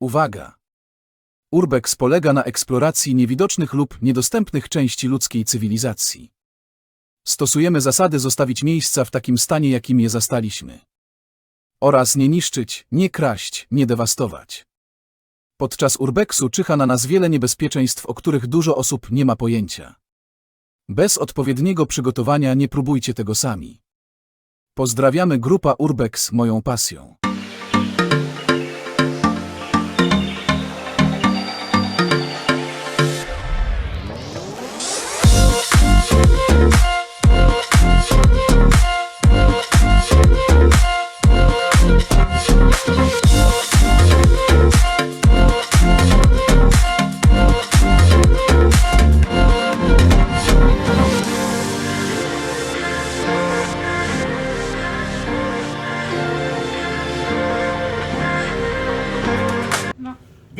Uwaga! Urbex polega na eksploracji niewidocznych lub niedostępnych części ludzkiej cywilizacji. Stosujemy zasady zostawić miejsca w takim stanie, jakim je zastaliśmy. Oraz nie niszczyć, nie kraść, nie dewastować. Podczas urbexu czyha na nas wiele niebezpieczeństw, o których dużo osób nie ma pojęcia. Bez odpowiedniego przygotowania nie próbujcie tego sami. Pozdrawiamy grupa Urbex moją pasją.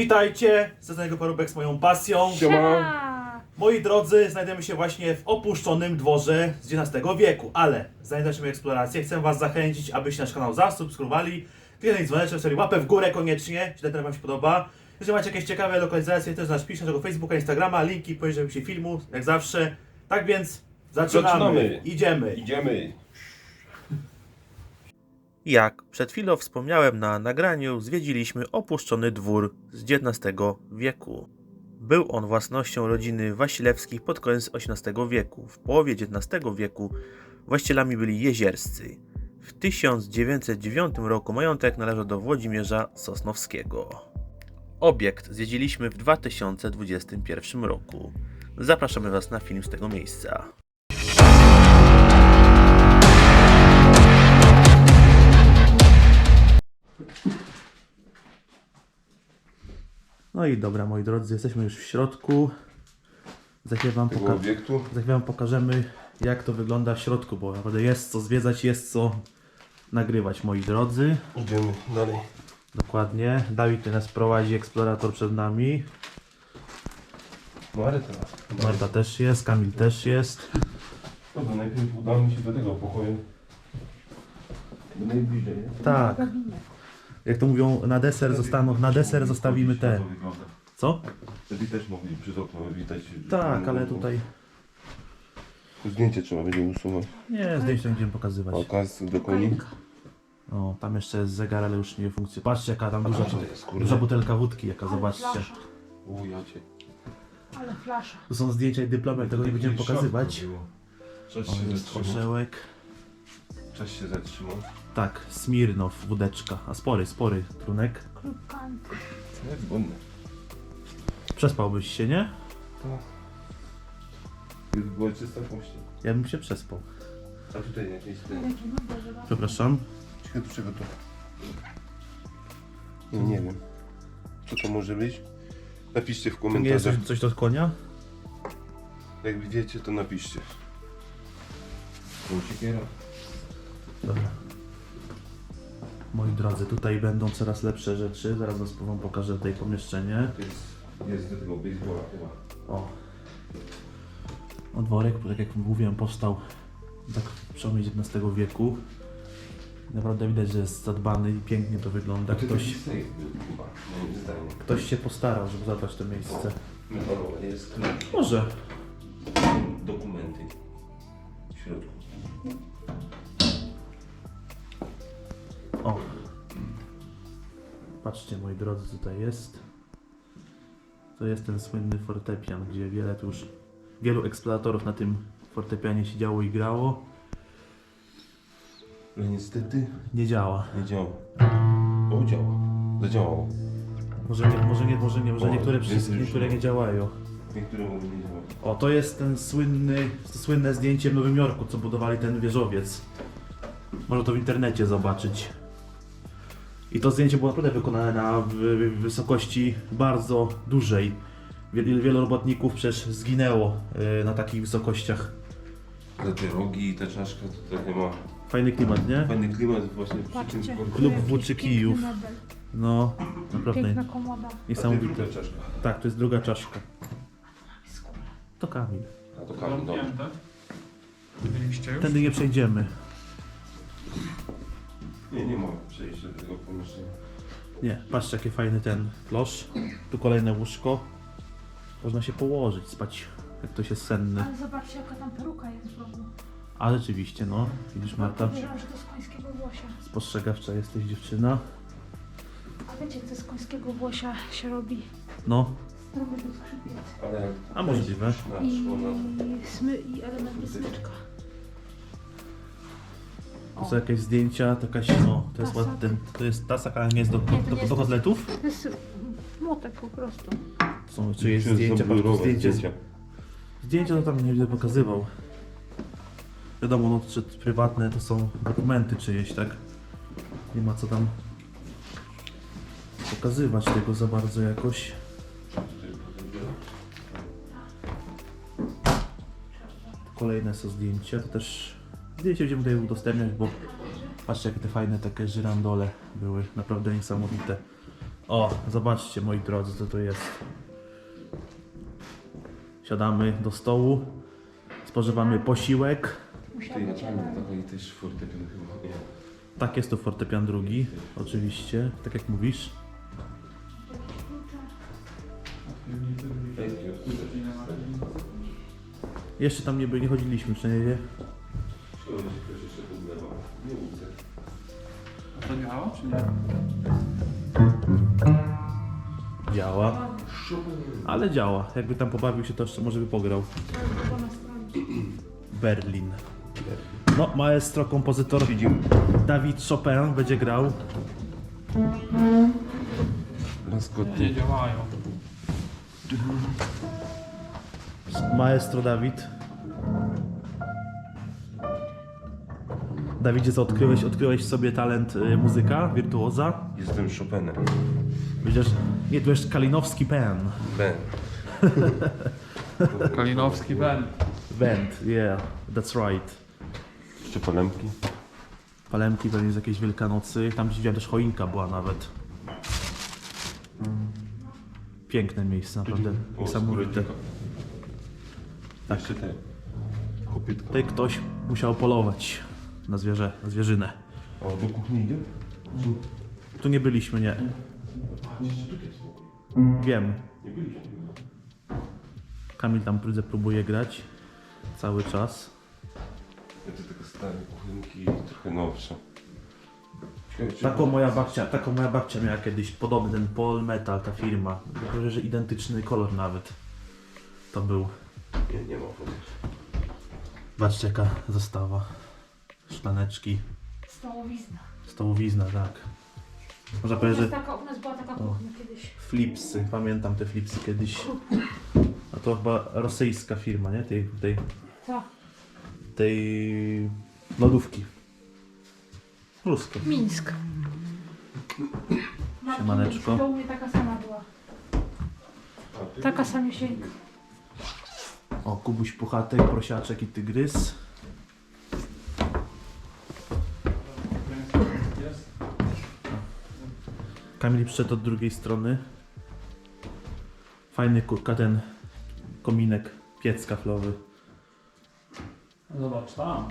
Witajcie, Sezanego Parubek z moją pasją. Siema. Moi drodzy, znajdujemy się właśnie w opuszczonym dworze z XIX wieku, ale zanim zaczniemy eksplorację, chcę Was zachęcić, abyście nasz kanał zasubskrybowali, kliknęli dzwoneczek, sobie łapę w górę koniecznie, jeśli ten Wam się podoba. Jeżeli macie jakieś ciekawe lokalizacje, też nas piszcie, naszego Facebooka, Instagrama, linki poniżej opisie filmu, jak zawsze. Tak więc, zaczynamy. Zaczynamy. Idziemy. Idziemy. Jak przed chwilą wspomniałem na nagraniu, zwiedziliśmy opuszczony dwór z XIX wieku. Był on własnością rodziny Wasilewskich pod koniec XVIII wieku. W połowie XIX wieku właścicielami byli jezierscy. W 1909 roku majątek należał do Włodzimierza Sosnowskiego. Obiekt zwiedziliśmy w 2021 roku. Zapraszamy Was na film z tego miejsca. No i dobra, moi drodzy, jesteśmy już w środku. Za chwilę wam, poka- za chwilę wam pokażemy, jak to wygląda w środku, bo naprawdę jest co zwiedzać, jest co nagrywać, moi drodzy. Idziemy dalej. Dokładnie. Dawid nas prowadzi, eksplorator przed nami. Marta. Marta też jest, Kamil też jest. Dobra, najpierw udamy się do tego pokoju. Najbliżej, nie? Tak. Jak to mówią, na deser zostaną, na deser zostawimy te. To. Co? Wtedy też mogli przez okno widać. Tak, ale tutaj. Zdjęcie trzeba będzie usunąć. Nie, zdjęcia nie będziemy pokazywać. Okaz do koni. O, tam jeszcze jest zegar, ale już nie funkcjonuje. Patrzcie, jaka tam duża, to jest, kurde. duża butelka wódki, jaka, zobaczcie. flasza. Ale flasza. Tu są zdjęcia i dyplomy, tego nie będziemy pokazywać. Czas O, się jest zatrzymał. Czas się zatrzymał. Tak, Smirnow, wódeczka. A spory, spory trunek. Jak zgodne. Przespałbyś się, nie? Tak. Gdyby była czysta pościel. Ja bym się przespał. A tutaj jakieś ten... Przepraszam. Ciekawe do czego to? Nie, nie wiem. Co to może być? Napiszcie w To nie jest komentarzach. coś, coś do konia? Jak wiecie, to napiszcie. Siekiera. Dobra. Moi drodzy, tutaj będą coraz lepsze rzeczy. Zaraz was wam pokażę tutaj pomieszczenie. To jest, do tego baseballa chyba. O. O dworek, tak jak mówiłem, powstał tak w przełomie XIX wieku. Naprawdę widać, że jest zadbany i pięknie to wygląda. Ktoś... Ktoś, safe był chyba, moim zdaniem. ktoś się postarał, żeby zadbać to miejsce. Jest klucz. Może. Moi drodzy, tutaj jest. To jest ten słynny fortepian, gdzie wiele tu już wielu eksploratorów na tym fortepianie siedziało i grało. Ale niestety Nie działa. nie działa. O, działa. Zadziałało. Może nie, może nie, może nie, może O, niektóre jest już- niektóre nie działają. Niektóre mogą nie działać. O, to jest ten słynny, to słynne zdjęcie w Nowym Jorku, co budowali ten wieżowiec. Można to w internecie zobaczyć. I to zdjęcie było naprawdę wykonane na w, w wysokości bardzo dużej. Wielu, wielu robotników przecież zginęło y, na takich wysokościach. Za te rogi i ta czaszka to trochę ma Fajny klimat, nie? fajny klimat właśnie przy Patrzcie. tym korku. Klub włóczy kijów. No, naprawdę Piękna komoda. A ty niesamowite. druga czaszka. Tak, to jest druga czaszka. To Kamil. A to kamień, dobra. Tędy nie przejdziemy. Nie, nie ma przejścia do tego pomieszczenia. Nie, patrzcie jakie fajny ten klosz. Tu kolejne łóżko. Można się położyć, spać jak ktoś jest senny. Ale zobaczcie, jaka tam peruka jest w rogu. A rzeczywiście, no. Widzisz Marta? Podejrzewam, że to z końskiego włosia. Spostrzegawcza jesteś dziewczyna. A wiecie, co z końskiego włosia się robi? No, Robię do skrzypiec. Ale jak a możliwe. I, smy, i elementy smyczka. To są jakieś zdjęcia, to jakaś, no, to jest Tasak. ładny, to jest tasak, ale nie jest do, Nie, to do, nie jest do kotletów? To jest młotek po prostu. Są czyjeś zdjęcia, patrz, zdjęcie, zdjęcia to tam nie będę pokazywał. Wiadomo, no, czy prywatne to są dokumenty czyjeś, tak? Nie ma co tam pokazywać tego za bardzo jakoś. Kolejne są zdjęcia, to też zdjęcie będziemy tutaj udostępniać, bo patrzcie jakie te fajne takie żyrandole były, naprawdę niesamowite. O, zobaczcie moi drodzy, co to jest. Siadamy do stołu, spożywamy posiłek. Ty, dawaj też fortepian chyba? Tak, jest to fortepian drugi, oczywiście, tak jak mówisz. Jeszcze tam nie, by- nie chodziliśmy, czy nie? Działa. Ale działa. Jakby tam pobawił się, to jeszcze może by pograł. Berlin. No, maestro, kompozytor Dawid Chopin będzie grał. Maskotki. Nie działają. Maestro Dawid. Dawidzie, co odkryłeś? Odkryłeś sobie talent y, muzyka, wirtuoza? Jestem Chopinem. Widzisz, nie, tu jest Kalinowski pen. Ben. Kalinowski Ben. Band, yeah, that's right. Jeszcze palemki. Palemki pewnie z jakiejś Wielkanocy. Tam gdzieś widziałem też choinka była nawet. Piękne miejsce, naprawdę. Niesamowite. skóreczka. Jeszcze te. Kopytka. Tutaj ktoś musiał polować na zwierzę, na zwierzynę. O, do kuchni idzie? Tu nie byliśmy, nie. Wiem. Nie byliśmy. Kamil tam próbuje- próbuje grać cały czas. Ja to takie stare kuchenki, trochę nowsze. Ciekawe, czy- Taką moja babcia, taką moja babcia miała kiedyś podobny ten Pol Metal, ta firma. Tylko, że identyczny kolor nawet. To był. Nie, nie ma. Zobaczcie jaka zastawa. Szklaneczki, Stołowizna. stołowizna, tak. Można powiedzieć, że taka, u nas była taka kuchnia kiedyś. flipsy, pamiętam te flipsy kiedyś. A to chyba rosyjska firma, nie? Tej, tej, Co? tej lodówki. Ruskie. Mińsk. Siemaneczko. To u mnie taka sama była. Taka samiusieńka. O, Kubuś Puchatek, Prosiaczek i Tygrys. Jest. Kamil przyszedł od drugiej strony. Fajny kurka ten kominek, piec kaflowy. Zobacz tam.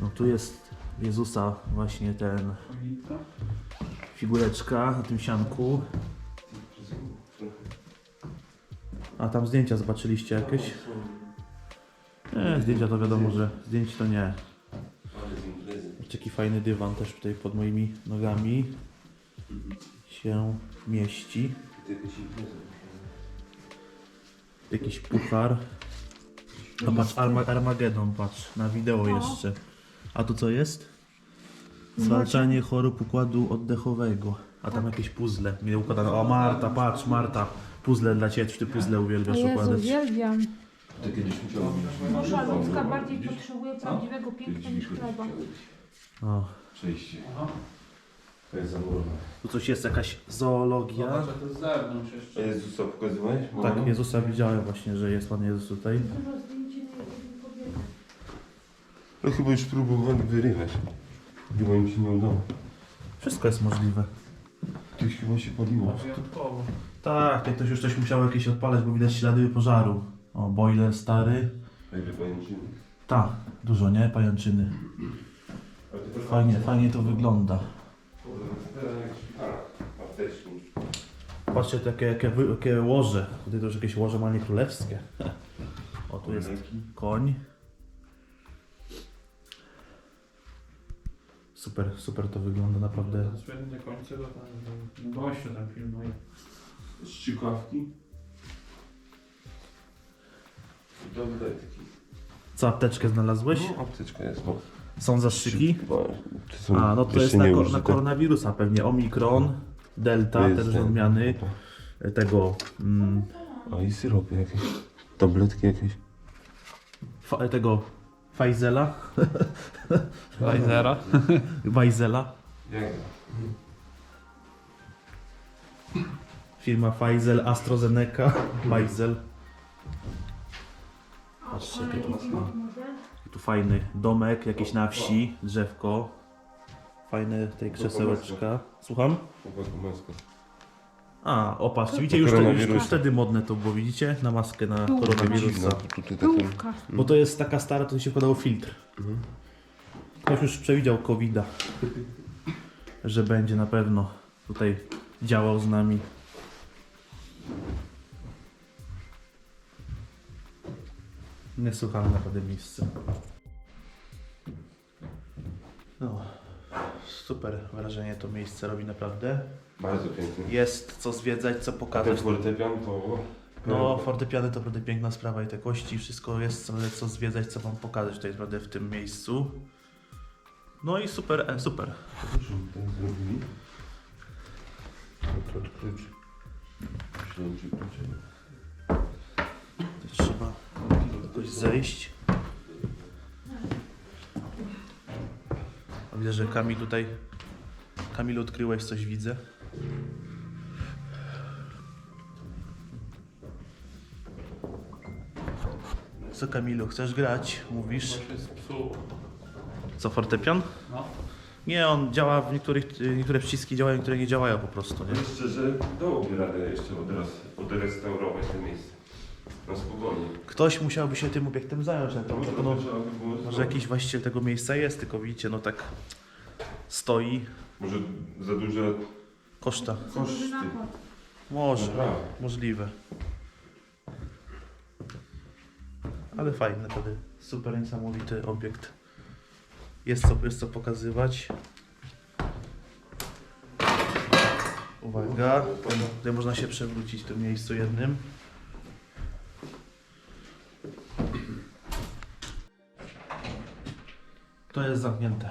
No tu jest Jezusa właśnie ten figureczka na tym sianku. A tam zdjęcia zobaczyliście jakieś? Nie, zdjęcia to wiadomo, że zdjęć to nie. Taki fajny dywan też tutaj pod moimi nogami się mieści. Jakiś puchar. A patrz, Arma Armagedon, patrz, na wideo No. jeszcze. A tu co jest? Zwalczanie chorób układu oddechowego. A tam jakieś puzzle. Nie układane. O Marta, patrz, Marta. Puzzle dla ciebie, czy ty puzzle uwielbiasz Jezu, układać? uwielbiam. To kiedyś musiało być. Dusza ludzka bardziej potrzebuje prawdziwego piękna niż chleba. O, Przejście. To jest zamurowane. tu coś jest, jakaś zoologia. Zobacz, a to z zewnątrz jeszcze. Jezusa pokazywałeś? Tak, Jezusa widziałem właśnie, że jest Pan Jezus tutaj. Dużo zdjęć innej kobiety. No chyba już próbowali wyrywać. Chyba im się nie udało. Wszystko jest możliwe. Ktoś chyba się paliło. Wyjątkowo. Tak, tutaj ktoś już coś musiał jakieś odpalać, bo widać ślady pożaru. O, boiler stary. A ile pajęczyny? Tak, dużo, nie? Pajęczyny. Fajnie, fajnie to wygląda. Patrzcie, to jakie, jakie, wy- jakie łoże. Tutaj to już jakieś łoże malnie królewskie. O, tu jest koń. Super, super to wygląda naprawdę. Słynny końce go tam, gościu tam filmuje. Strzykawki. I to tutaj taki. Co, apteczkę znalazłeś? No, apteczka jest, bo... Są zastrzyki? To są A, no to jest na, na koronawirusa pewnie. Omikron, Delta, To te jest ten. odmiany tego mm, A i syropy jakieś. Tabletki jakieś. fa- tego Pfizera, Lajzera. Pfizera. Jak? Firma Pfizer, AstraZeneca, Pfizer. Patrzcie, jakie tu, tu fajny domek, jakiś na wsi, drzewko. Fajne tej krzesełeczka. Słucham? A, o patrzcie, widzicie, już, te, już, już wtedy modne to było, widzicie? Na maskę na koronawirusa. Tutaj taką... Bo to jest taka stara, to się wkładało filtr. Ktoś już przewidział covid że będzie na pewno tutaj działał z nami. Niesłychane naprawdę miejsce. No, super wrażenie to miejsce robi naprawdę. Bardzo piękny. Jest co zwiedzać, co A ten pokazać. fortepian to... No, fortepiany to naprawdę piękna sprawa i te kości, wszystko jest co, co zwiedzać, co wam pokazać tutaj naprawdę w tym miejscu. No i super, e, super. Ten zrobili. Klucz, klucz. Śledzi klucze. To trzeba jakoś zejść. A widzę, że Kamil tutaj... Kamil odkryłeś coś, widzę. Co Kamilu, chcesz grać? Mówisz? Co, fortepian? No. Nie, on działa w niektórych, niektóre przyciski działają, niektóre nie działają po prostu, nie? Szczerze, dałoby radę jeszcze odraz, odrestaurować to miejsce. Na spokojnie. Ktoś musiałby się tym obiektem zająć, ale to Może no, może jakiś właściciel tego miejsca jest, tylko widzicie, no tak stoi, Może za duże koszta. koszty. Może, Naprawdę. możliwe. Ale fajny, naprawdę super niesamowity obiekt. Jest co, jest co pokazywać. Uwaga, tutaj, tutaj można się przewrócić w tym miejscu jednym. To jest zamknięte.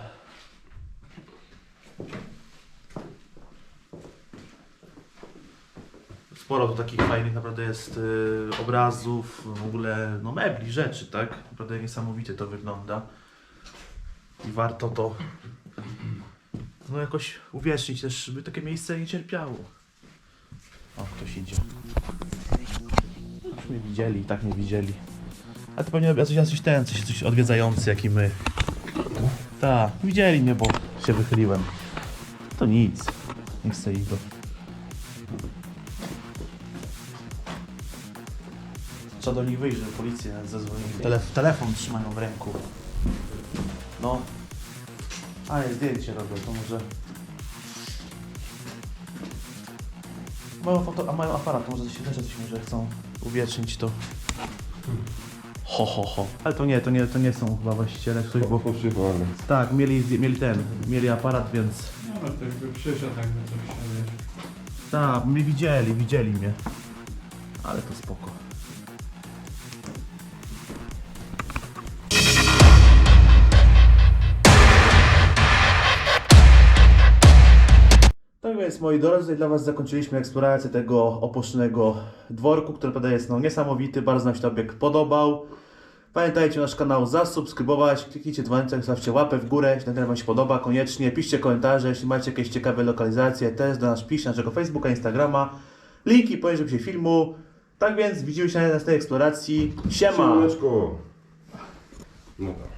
Sporo tu takich fajnych naprawdę jest y, obrazów, w ogóle no mebli, rzeczy, tak? Naprawdę niesamowicie to wygląda. I warto to no jakoś uwiecznić też, żeby takie miejsce nie cierpiało. O, ktoś idzie. Już mnie widzieli, tak mnie widzieli. A to pewnie jacyś, jacyś ten, coś, coś odwiedzający, jak i my. Tak, widzieli mnie, bo się wychyliłem. To nic. Nie chcę ich do... Trzeba do nich wyjść, żeby policję zadzwonili. Telef telefon trzymają w ręku. No. A, jest zdjęcie robią, to może... Mają foto, a mają aparat, to może się też coś może chcą uwiecznić to. Ho, ho, ho. Ale to nie, to nie, to nie są chyba właściciele, ktoś, bo... Fałszywe, Tak, mieli, mieli ten, mieli aparat, więc... No ale to jakby przyszedł tak na coś się. Tak, mnie widzieli, widzieli mnie. Ale to spoko. moi drodzy, dla Was zakończyliśmy eksplorację tego opuszczonego dworku, który naprawdę jest no, niesamowity, bardzo nam się obiekt podobał. Pamiętajcie nasz kanał zasubskrybować, kliknijcie dzwonek, stawcie łapę w górę, jeśli nagranie Wam się podoba, koniecznie piszcie komentarze, jeśli macie jakieś ciekawe lokalizacje, też do nas piszcie, naszego Facebooka, Instagrama, linki poniżej się filmu. Tak więc widzimy się na następnej eksploracji. Siema! Siemeczko. No tak.